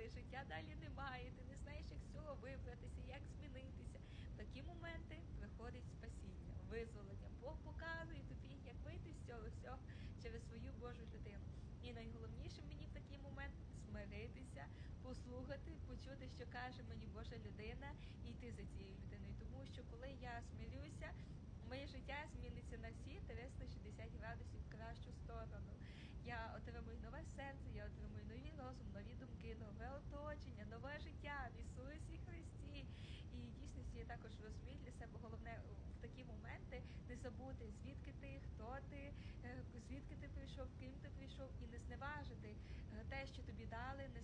розрушене, життя далі немає, ти не знаєш, як з цього вибратися, як змінитися. В такі моменти приходить спасіння, визволення. Бог показує тобі, як вийти з цього всього через свою Божу людину. І найголовніше мені в такий момент смиритися, послухати, почути, що каже мені Божа людина, і йти за цією людиною. Тому що коли я смирюся, моє життя зміниться на всі 360 не забути, звідки ти, хто ти, е, звідки ти прийшов, ким ти прийшов, і не зневажити е, те, що тобі дали, не